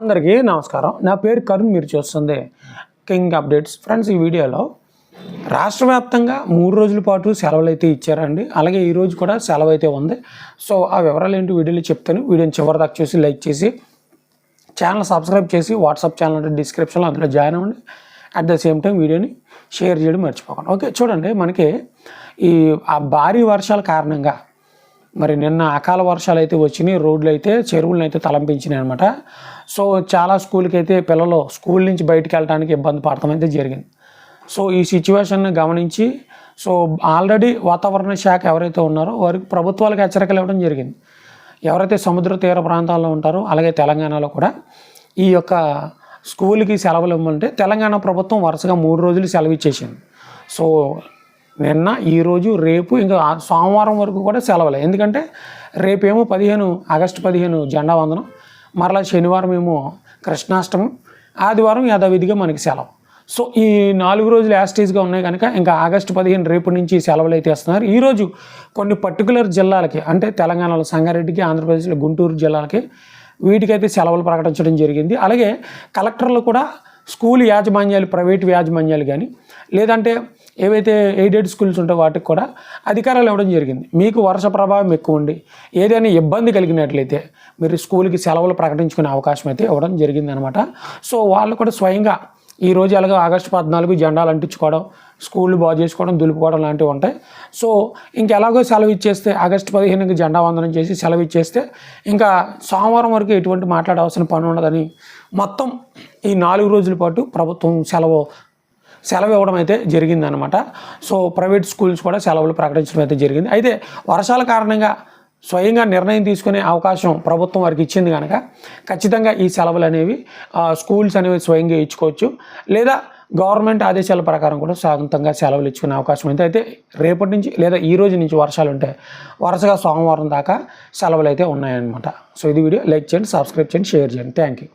అందరికీ నమస్కారం. నా పేరు కరుణ్ మీరు చూస్తుంది కింగ్ అప్డేట్స్. ఫ్రెండ్స్ ఈ వీడియోలో రాష్ట్ర వ్యాప్తంగా మూడు రోజుల పాటు సెలవులు అయితే ఇచ్చారండి. అలాగే ఈరోజు కూడా సెలవు అయితే ఉంది. సో ఆ వివరాలు ఏంటి వీడియోలో చెప్తాను. వీడియోని చివరి దాకా చూసి లైక్ చేసి ఛానల్ సబ్స్క్రైబ్ చేసి వాట్సాప్ ఛానల్ అంటే డిస్క్రిప్షన్లో అందులో జాయిన్ అవ్వండి. అట్ ద సేమ్ టైం వీడియోని షేర్ చేయడం మర్చిపోకండి. ఓకే చూడండి మనకి ఈ ఆ భారీ వర్షాల కారణంగా మరి నిన్న అకాల వర్షాలు అయితే వచ్చినాయి రోడ్లు అయితే చెరువులను అయితే తలంపించినాయి అనమాట సో చాలా స్కూల్కి అయితే పిల్లలు స్కూల్ నుంచి బయటకు వెళ్ళడానికి ఇబ్బంది పడటం అయితే జరిగింది. సో ఈ సిచ్యువేషన్ని గమనించి సో ఆల్రెడీ వాతావరణ శాఖ ఎవరైతే ఉన్నారో వారికి ప్రభుత్వాలకు హెచ్చరికలు ఇవ్వడం జరిగింది. ఎవరైతే సముద్ర తీర ప్రాంతాల్లో ఉంటారో అలాగే తెలంగాణలో కూడా ఈ యొక్క స్కూల్కి సెలవులు ఇవ్వమంటే తెలంగాణ ప్రభుత్వం వరుసగా మూడు రోజులు సెలవు ఇచ్చేసింది. సో నిన్న ఈరోజు రేపు ఇంకా సోమవారం వరకు కూడా సెలవులే. ఎందుకంటే రేపేమో పదిహేను ఆగస్టు పదిహేను జెండా వందనం. మరలా శనివారం ఏమో కృష్ణాష్టమం. ఆదివారం యథావిధిగా మనకి సెలవు. సో ఈ నాలుగు రోజులు యాస్టేజ్గా ఉన్నాయి కనుక ఇంకా ఆగస్టు పదిహేను రేపు నుంచి సెలవులు అయితే ఇస్తున్నారు ఈరోజు కొన్ని పర్టికులర్ జిల్లాలకి అంటే తెలంగాణలో సంగారెడ్డికి ఆంధ్రప్రదేశ్లో గుంటూరు జిల్లాలకి వీటికైతే సెలవులు ప్రకటించడం జరిగింది. అలాగే కలెక్టర్లు కూడా స్కూల్ యాజమాన్యాలు ప్రైవేట్ యాజమాన్యాలు కానీ లేదంటే ఏవైతే ఎయిడెడ్ స్కూల్స్ ఉంటాయో వాటికి కూడా అధికారాలు ఇవ్వడం జరిగింది. మీకు వర్ష ప్రభావం ఎక్కువ ఉండి ఏదైనా ఇబ్బంది కలిగినట్లయితే మీరు స్కూల్కి సెలవులు ప్రకటించుకునే అవకాశం అయితే ఇవ్వడం జరిగిందనమాట సో వాళ్ళు కూడా స్వయంగా ఈ రోజు అలాగే ఆగస్టు పద్నాలుగు జెండాలు అంటించుకోవడం స్కూళ్ళు బాగు చేసుకోవడం దులుపుకోవడం లాంటివి ఉంటాయి. సో ఇంకెలాగో సెలవు ఇచ్చేస్తే ఆగస్టు పదిహేనుకి జెండా వందనం చేసి సెలవు ఇచ్చేస్తే ఇంకా సోమవారం వరకు ఎటువంటి మాట్లాడవలసిన పని ఉండదని మొత్తం ఈ నాలుగు రోజుల పాటు ప్రభుత్వం సెలవు సెలవు ఇవ్వడం అయితే జరిగిందనమాట సో ప్రైవేట్ స్కూల్స్ కూడా సెలవులు ప్రకటించడం అయితే జరిగింది. అయితే వర్షాల కారణంగా స్వయంగా నిర్ణయం తీసుకునే అవకాశం ప్రభుత్వం వారికి ఇచ్చింది కనుక ఖచ్చితంగా ఈ సెలవులు అనేవి స్కూల్స్ అనేవి స్వయంగా ఇచ్చుకోవచ్చు. లేదా గవర్నమెంట్ ఆదేశాల ప్రకారం కూడా సొంతంగా సెలవులు ఇచ్చుకునే అవకాశం అయితే అయితే రేపటి నుంచి లేదా ఈ రోజు నుంచి వర్షాలు ఉంటే వరుసగా సోమవారం దాకా సెలవులు అయితే ఉన్నాయన్నమాట. సో ఇది వీడియో. లైక్ చేయండి సబ్స్క్రైబ్ చేయండి షేర్ చేయండి. Thank you.